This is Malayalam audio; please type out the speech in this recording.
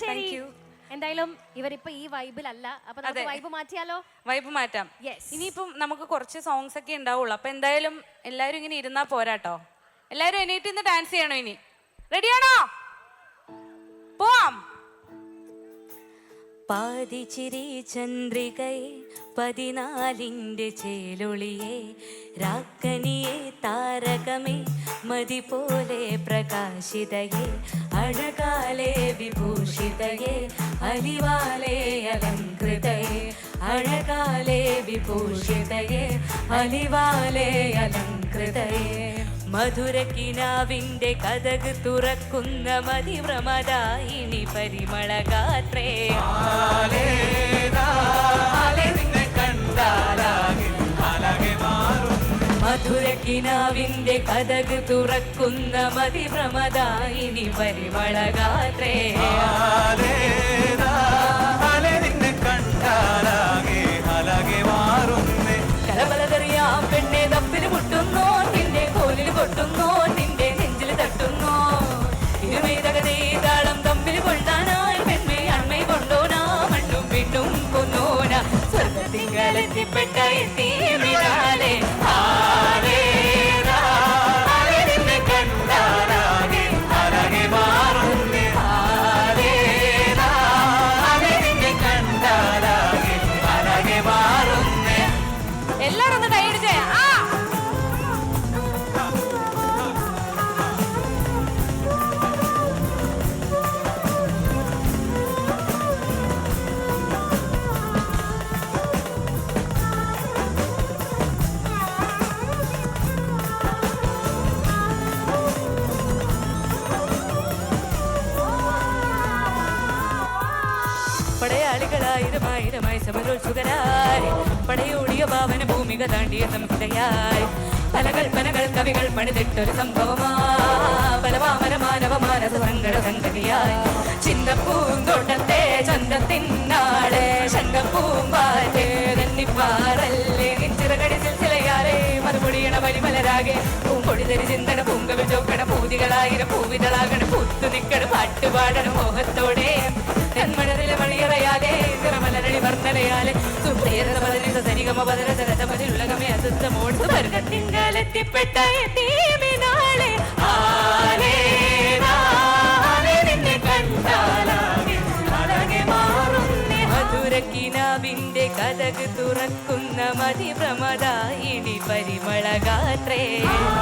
ശരി Thank you. എന്തായാലും ഇവരിപ്പോ ഈ വൈബിലല്ല അപ്പൊ നമുക്ക്. വൈബ് മാറ്റിയാലോ? വൈബ് മാറ്റാം. Yes. ഇനിയിപ്പം നമുക്ക് കുറച്ച് സോങ്സ് ഒക്കെ ഉണ്ടാവുള്ളൂ. അപ്പൊ എന്തായാലും എല്ലാരും ഇങ്ങനെ ഇരുന്നാ പോരാട്ടോ. എല്ലാരും എണീറ്റ് ഇന്ന് ഡാൻസ് ചെയ്യണോ ഇനി? റെഡിയാണോ പാതിച്ചിരി ചന്ദ്രികയെ പതിനാലിന്റെ ചേലൊളിയെ രാക്കനിയെ താരകമേ മതി പോലെ പ്രകാശിതയെ അഴകാലെ വിഭൂഷിതയെ അലിവാലെ അലങ്കൃതയെ അഴകാലെ വിഭൂഷിതയെ അലിവാലെ അലങ്കൃതയെ. മധുരക്കിനാവിന്റെ കഥക് തുറക്കുന്ന മതിവ്രമദായിനി പരിമളഗാത്രേ. മധുരക്കിനാവിന്റെ കഥക് തുറക്കുന്ന മതിവ്രമദായിനി പരിമളഗാത്രേ. സ്വർഗത്തിങ്കലെത്തിപ്പെട്ട പടയാളികളായിരമായിരമായി സമരോത്സുകരായി. പടയോടിയ ഭാവന ഭൂമിക താണ്ടിയ സംഹിതയായി. പല കവികൾ പണിതിട്ടൊരു സംഭവമാ പലവാമര മാനവ മാനസ സങ്കട സംഗതിയായി. ചിന്തപ്പൂന്തോട്ടത്തെ ചന്തത്തിന്നാളെ ശങ്കപ്പൂമ്പാറ്റേ തന്നിപ്പാറല്ലേ നിഞ്ചിറകടി സിലയാലേ മറുപൊടിയണ പരിമലരാകെ പൂമ്പൊടി തരി ചിന്തന പൂങ്കവി ചോക്കട പൂതികളായിരം പൂവിതളാകണ പൂത്തു നിക്കണ പാട്ടുപാടണ മോഹത്തോടെ നാളെ നിന്നെ കഥക് തുറക്കുന്ന മതിഭ്രമദായിനി പരിമളഗാത്രേ. നിന്നെ